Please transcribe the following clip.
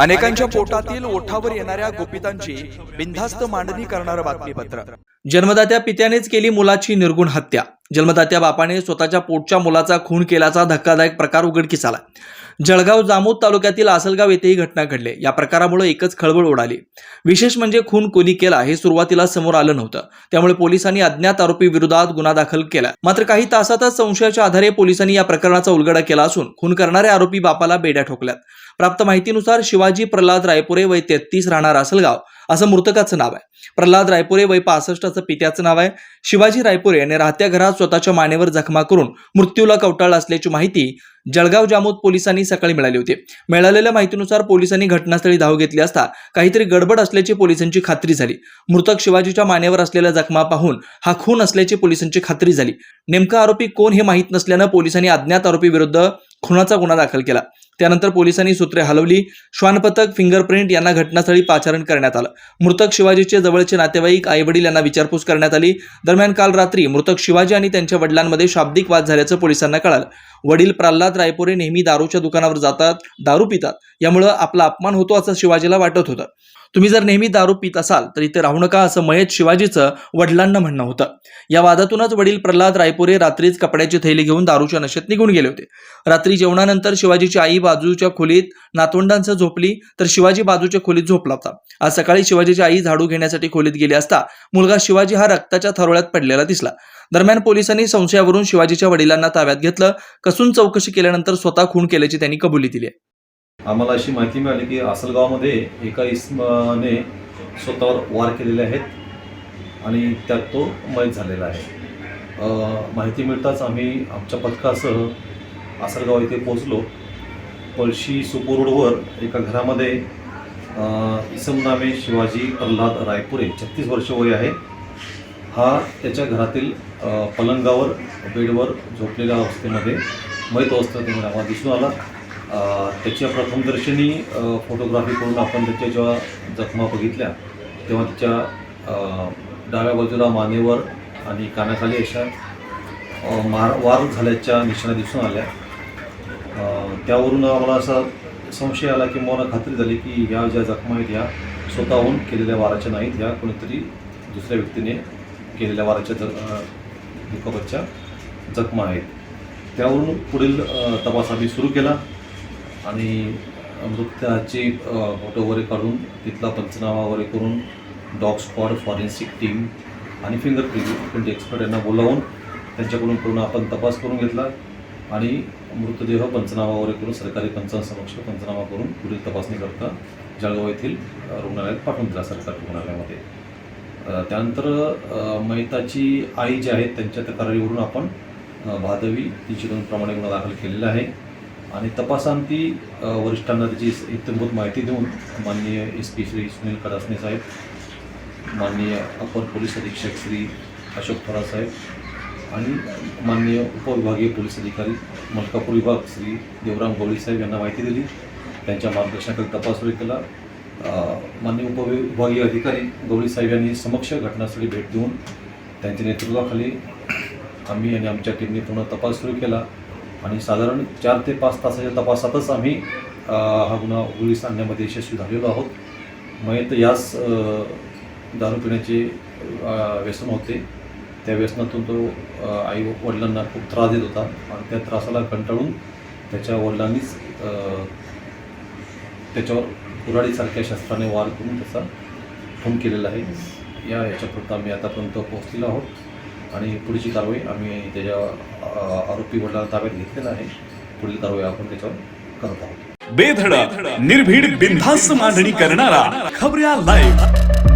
अनेकांच्या पोटातील ओठावर येणाऱ्या गोपितांची बिनधास्त मांडणी करणारं बातमीपत्र. जन्मदात्या पित्यानेच केली मुलाची निर्गुण हत्या. जन्मदात्या बापाने स्वतःच्या पोटच्या मुलाचा खून केल्याचा धक्कादायक प्रकार उघडकीस आला. जळगाव जामोद तालुक्यातील आसलगाव येथे ही घटना घडली. या प्रकारामुळे एकच खळबळ उडाली. विशेष म्हणजे खून कोणी केला हे सुरुवातीला समोर आलं नव्हतं. त्यामुळे पोलिसांनी अज्ञात आरोपी विरोधात गुन्हा दाखल केला. मात्र काही तासातच संशयाच्या आधारे पोलिसांनी या प्रकरणाचा उलगडा केला असून खून करणाऱ्या आरोपी बापाला बेड्या ठोकल्यात. प्राप्त माहितीनुसार शिवाजी प्रल्हाद रायपुरे वय तेहतीस राहणार आसलगाव. असं मृतकाचं नाव आहे. प्रल्हाद रायपुरे वय पासष्ट असं पित्याचं नाव आहे. शिवाजी रायपुरे याने राहत्या घरात स्वतःच्या मानेवर जखमा करून मृत्यूला कवटाळ असल्याची माहिती जळगाव जामोद पोलिसांनी सकाळी मिळाली होती. मिळालेल्या माहितीनुसार पोलिसांनी घटनास्थळी धाव घेतली असता काहीतरी गडबड असल्याची पोलिसांची खात्री झाली. मृतक शिवाजीच्या मानेवर असलेल्या जखमा पाहून हा खून असल्याची पोलिसांची खात्री झाली. नेमका आरोपी कोण हे माहीत नसल्यानं पोलिसांनी अज्ञात आरोपी विरुद्ध खुनाचा गुन्हा दाखल केला. त्यानंतर पोलिसांनी सूत्रे हलवली. श्वानपथक फिंगरप्रिंट यांना घटनास्थळी पाचारण करण्यात आलं. मृतक शिवाजीचे जवळचे नातेवाईक आईवडील यांना विचारपूस करण्यात आली. दरम्यान काल रात्री मृतक शिवाजी आणि त्यांच्या वडिलांमध्ये शाब्दिक वाद झाल्याचं पोलिसांना कळालं. वडील प्रल्हाद रायपुरे नेहमी दारूच्या दुकानावर जातात दारू पितात. यामुळं आपला अपमान होतो असं शिवाजीला वाटत होतं. तुम्ही जर नेहमी दारू पित असाल तर इथे राहू नका असं मयत शिवाजीचं वडिलांना म्हणणं होतं. या वादातूनच वडील प्रल्हाद रायपुरे रात्रीच कपड्याची थैली घेऊन दारूच्या नशेत निघून गेले होते. रात्री जेवणानंतर शिवाजीची आई बाजूच्या खोलीत नातवंडांसह झोपली तर शिवाजी बाजूच्या खोलीत झोपला होता. आज सकाळी शिवाजीची आई झाडू घेण्यासाठी खोलीत गेली असता मुलगा शिवाजी हा रक्ताच्या थरोळ्यात पडलेला दिसला. दरम्यान पोलिसांनी संशयावरून शिवाजीच्या वडिलांना ताब्यात घेतलं. कसून चौकशी केल्यानंतर स्वतः खून केल्याची त्यांनी कबुली दिली आहे. आम्हाला अशी माहिती मिळाली की आसलगावमध्ये एका इसमाने स्वतःवर वार केलेले आहेत आणि त्यात तो मयत झालेला आहे. माहिती मिळताच आम्ही आमच्या पथकासह आसलगाव येथे पोहोचलो. पळशी सुपूर रोडवर एका घरामध्ये इसमनामे इसम नामे शिवाजी प्रल्हाद रायपुरे छत्तीस वर्ष वय आहे. हा त्याच्या घरातील पलंगावर बेडवर झोपलेल्या अवस्थेमध्ये मयत अवस्थेमध्ये आम्हाला दिसून आला. त्याच्या प्रथमदर्शनी फोटोग्राफी करून आपण त्याच्या जेव्हा जखमा बघितल्या तेव्हा त्याच्या डाव्या बाजूला मानेवर आणि कानाखाली अशा मार वार झाल्याच्या निशाणा दिसून आल्या. त्यावरून आम्हाला असा संशय आला की मला खात्री झाली की ह्या ज्या जखमा आहेत ह्या स्वतःहून केलेल्या वाराच्या नाहीत ह्या कोणीतरी दुसऱ्या व्यक्तीने केलेल्या वाराच्या ज दुखापतच्या जखमा आहेत. त्यावरून पुढील तपास आम्ही सुरू केला. आणि मृत्याचे फोटो वगैरे काढून तिथला पंचनामा वगैरे करून डॉग स्क्वॉड फॉरेन्सिक टीम आणि फिंगर प्रिंट एक्सपर्ट यांना बोलावून त्यांच्याकडून पूर्ण आपण तपास करून घेतला आणि मृतदेह पंचनामा वगैरे करून सरकारी पंचांसमक्ष पंचनामा करून पुढील तपासणी करता जळगाव येथील रुग्णालयात पाठवून दिला सरकारी रुग्णालयामध्ये. त्यानंतर अ, मैताची आई जी आहे त्यांच्या तक्रारीवरून आपण भादवी तीनशे दोन प्रमाणे गुन्हा दाखल केलेला आहे. आणि तपासांती वरिष्ठांना त्याची इत्यंभूत माहिती देऊन माननीय एस पी श्री सुनील कडासने साहेब माननीय अपर पोलीस अधीक्षक श्री अशोक थोरा साहेब आणि माननीय उपविभागीय पोलीस अधिकारी मलकापूर विभाग श्री देवराम गवळी साहेब यांना माहिती दिली. त्यांच्या मार्गदर्शनाखाली तपास सुरू केला. माननीय उपविभागीय अधिकारी गवळी साहेब यांनी समक्ष घटनास्थळी भेट देऊन त्यांच्या नेतृत्वाखाली आम्ही आणि आमच्या टीमने पूर्ण तपास सुरू केला. आणि साधारण चार ते पाच तासाच्या तपासातच आम्ही हा गुन्हा उघडीस आणण्यामध्ये यशस्वी झालेलो आहोत. मयत यास याच दारू पिण्याचे व्यसन होते. त्या व्यसनातून तो आई वडिलांना खूप त्रास देत होता आणि त्या त्रासाला कंटाळून त्याच्या वडिलांनीच त्याच्यावर कुराडीसारख्या शस्त्राने वार करून त्याचा खून केलेला आहे. या याच्यापुरता आम्ही आतापर्यंत पोहोचलेलो आहोत. आणि पुढची कारवाई आम्ही त्याच्या आरोपी वडिलांना ताब्यात घेतलेला आहे पुढील कारवाई आपण त्याच्यावर करत आहोत. बेधडक निर्भीड बिनधास्त मांडणी करणारा खबऱ्या लाईव्ह